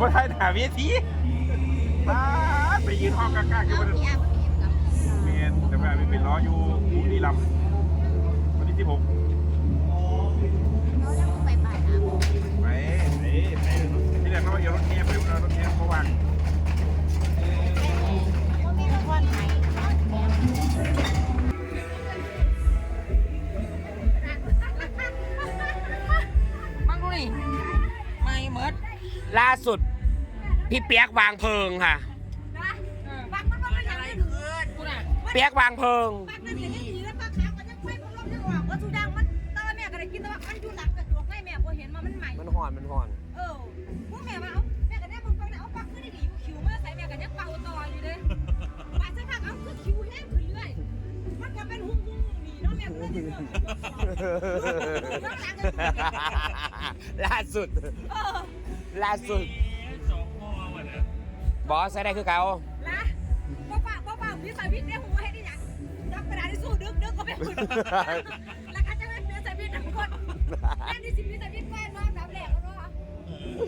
บ่ได้หนาเวทีมาไปยืนห้องกลางๆอยู่เอาบนพี่อาพี่กับเมนแต่ว่าไปเป็นล้ออยู่บุรีรัมย์วันที่16เราจะไปป่าน้ำไปไปไปที่แรกเขาว่าอย่ารถเทียบไปรถเทียบเพราะว่าก็มีรางวัลไหนมังดูนี่ไม่เมิด ล่าสุด พี่เปียกวางเพลิงค่ะปักมันว่ามันยังไม่ถึงกูน่ะเปียกวางเพลิง ปักนั่นยังดีแล้วปักขาวมันยังไฟมันลมยังออกว่าสุดังมันตอนแม่ก็ได้กินแต่ว่ามันอยู่หลังกระจกให้แม่พอเห็นมามันใหม่ มันห่อนมันห่อน เออพวกแม่มาเอาแม่ก็ได้มึงฟังนะเอาปักขึ้นดีอยู่คิวมาใส่แม่ก็ยังเป่าต่ออยู่เด้ปักสักพักเอาคือคิวแห้งขึ้นเรื่อย มันก็เป็นหุ้มหุ้มนี่เนาะแม่ก็เลยเรื่องน้องหลังกันล่าสุด เออ ล่าสุด บอสใช้ได้คือเขาละป้าป้าป้าป้าพี่สายพี่เนี่ยหัวให้ได้ยังรับกระดาษที่สู้ดึกดึกก็ไม่หุ่นแล้วก็จะไม่เป็นสายพี่ทั้งคนนั่นที่สิพี่สายพี่แฟนน้องสามแหลกแล้วเนาะ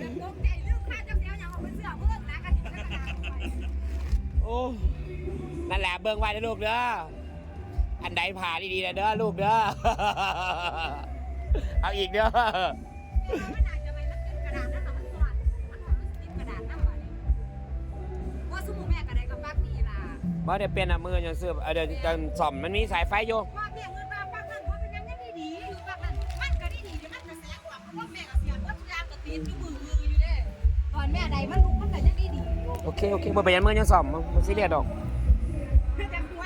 แบบตกใจเรื่องค่าจังเดียวอย่างเอาเป็นเสื้อเพิ่งนะกันที่กระดาษไปโอ้นั่นแหละเบิ่งไว้นะลูกเด้ออันใดผ่าดีๆนะเด้อลูกเด้อเอาอีกเด้อ บ่ได้เป็นอะมือยังซื้อเอาเดี๋ยวจะซ่อมมันมีสายไฟอยู่ว่าเพียงเงินมาปักนั่นเพราะเป็นยังไม่ดีอยู่ปักนั่นมันก็ได้ดีอยู่มันจะแสงกว่าเพราะแม่ก็เสียวัตถุยางก็ตีนอยู่มือมืออยู่เด้ตอนแม่ใดมันลุกมันก็ยังดีดีโอเคโอเคบ่เป็นหยังมือยังซ่อมมันมันซีเรียสดอกแต่ตัว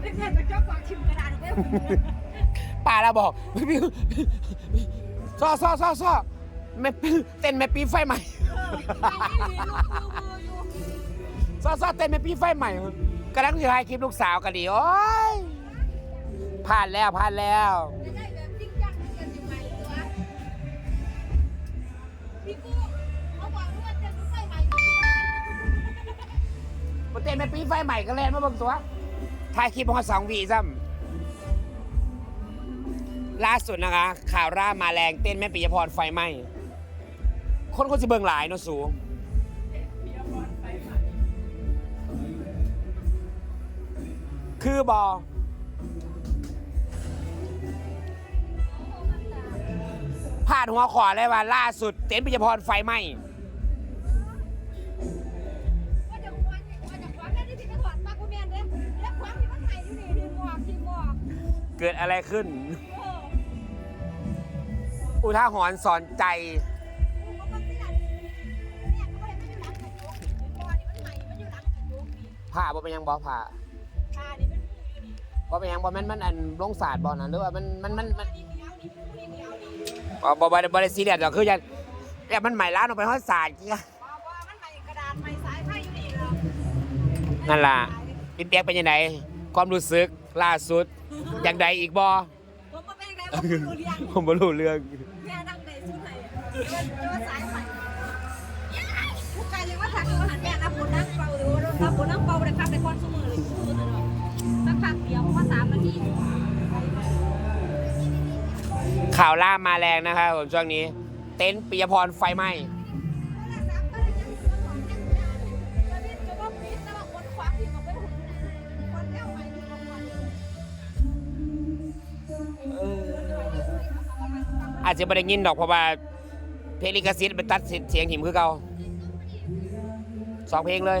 เพื่อนๆก็ชอบกวางชิมกระดาษไว้ป้าเราบอกซ่อซ่อซ่อซ่อแม่เต้นแม่ปีไฟใหม่ซ่อซ่อเต้นแม่ปีไฟใหม่ กำลังถ่ายคลิปลูกสาวกันดีโอ้ยผ่านแล้วผ่านแล้วมาเต้นแม่ปีไฟใหม่ก็เล่นมาบิ่งตัวถ่ายคลิปมาสองวีซ้ำล่าสุดนะคะ ข่าวร่ามาแรงเต้นแม่ปิยพรไฟไหม้คนคนจะเบิ่งหลายเนาะสูง คือบอผ่านหัวขวาเลยว่าล่าสุด เต้นปิยพรไฟไหม้เกิดอะไรขึ้น อุทาหรณ์สอนใจผ่าบ่เป็นยังบ่ผ่า บ่เป็นหยังบ่แม่นมันอันลงศาสตร์บ่นะหรือว่ามันมันมันมันบ่บ่บ่ได้บ่ได้ซีเรียสหรอกคืออย่างอย่างมันใหม่ล้านออกไปฮอดศาสตร์กี้นั่นล่ะพี่เปียกเป็นยังไงความรู้สึกล่าสุดอย่างใดอีกบ่ผมก็เป็นไงผมรู้เรื่องผมบ่รู้เรื่อง แม่นั่งในชุดไหนอะเจอสายใหม่ ข่าวล่ามาแรงนะครับผมช่วงนี้ เต็นท์ปิยพรไฟไหม้อาจจะไม่ได้ยินดอกเพราะว่าเพลงลิขสิทธิ์ไปตัดเสียงหิมคือเก่าสองเพลงเลย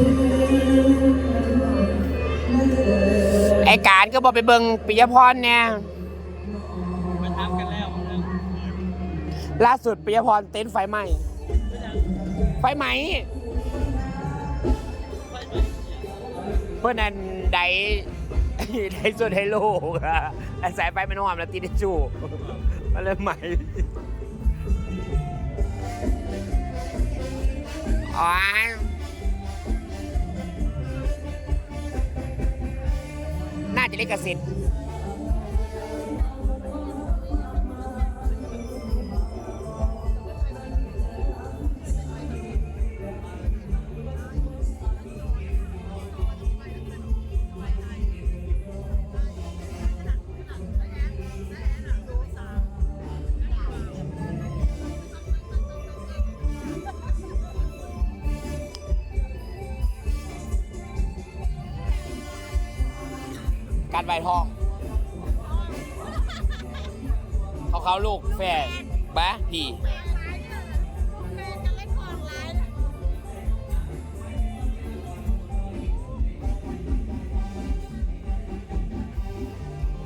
ไอ้การก็บอกไปเบิงปิยพรเนี่ยมาทำกันแล้วล่าสุดปิยพรเต็นไฟไหม้ไฟไหม้เพื่อนันไดได้สุดไฮโลอะสายไฟไม่นอมแล้วติดจูมันเลยใหม่อ๋อ จะเล็กกระสิน การใบทองเขาเขาลูกแฝดบะพี่แฟนร้ายเนี่ยแฟนจะเล่นของร้ายเนี่ย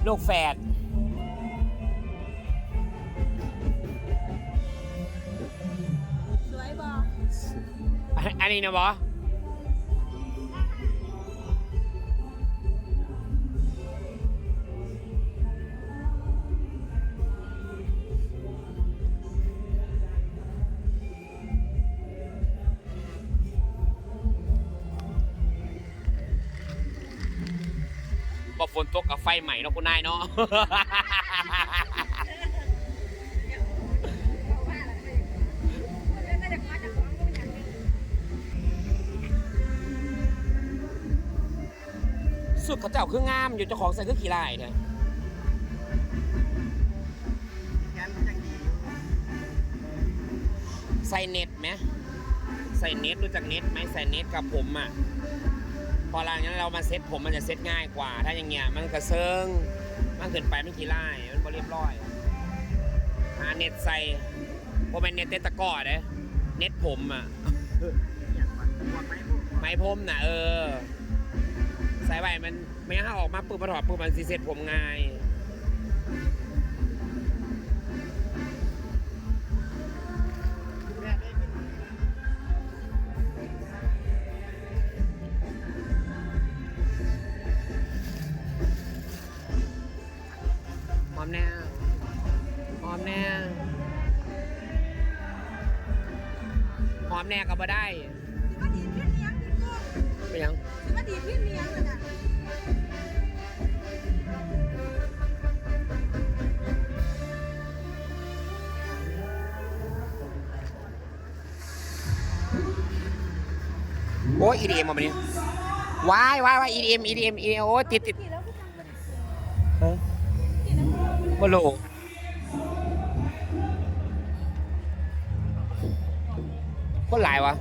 ลูกแฝดสวยบออันอันนี้นะบอ บอฝนตกกับไฟใหม่เนาะคุณนายเนาะ สุดเขาเจ้าคืองามอยู่เจ้าของใส่คือขี้ลายเถอะใส่เน็ตไหมใส่เน็ตรู้จักเน็ตไหมใส่เน็ตกับผมอะ พอหลังจากนั้นเรามาเซ็ตผมมันจะเซ็ตง่ายกว่า ถ้าอย่างเงี้ยมันกระเซิงมันเกินไปมันขี้ลายมันก็เรียบร้อยหาเน็ตใส่พอเป็นเน็ตเตตะกอเด้เน็ตผมอะไม้ผมน่ะเออสายไหวมันไม่งั้นถ้าออกมาปุ๊บมาถอดปุ๊บมันสีเซ็ตผมง่าย แน่ก็บ่ได้มาดีพี่เลี้ยงพี่กุ้งไปยังมาดีพี่เลี้ยงเลยนะโอ้ย EDM มาบันนี้ว้ายว้ายว้าย EDM EDM EDM โอ้ยติดติดกี่แล้วก็จังเลยเฮ้ยกี่แล้ คนหลายวะ